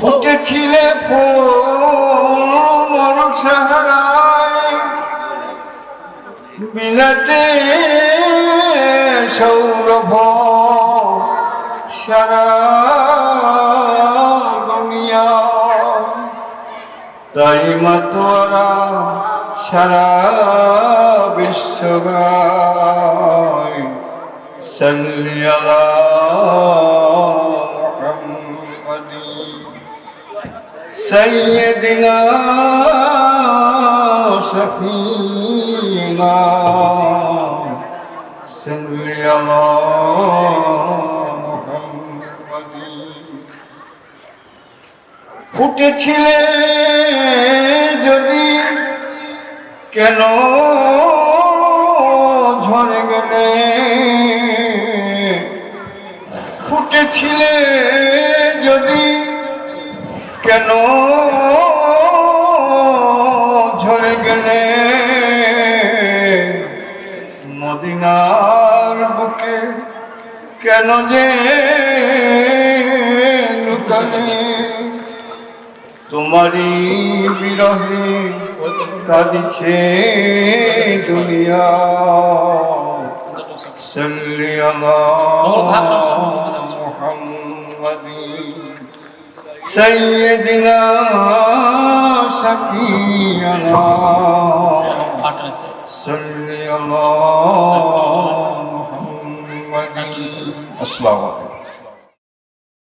ফুটেছিলে মনুষহারায় বিলাতে সৌরভ সারা তাই মাতোয়ারা সারা বিশ্ব গায়। সাল্লি আলা মুহাম্মাদি سيدنا شفينا صل على محمد ফুটেছিলে যদি কেন ঝরে গেলে ফুটেছিলে যদি কেন ঝরে গেলে? মদিনার বুকে কেন যে লুকালে? তোমারই বিরহে কাঁদিছে দুনিয়া। সাল্লি আলা মুহাম্মাদি। সৈয়দিনা শাকিয়ানা সাল্লি আলা মুহাম্মাদিন। আসসালামু আলাইকুম।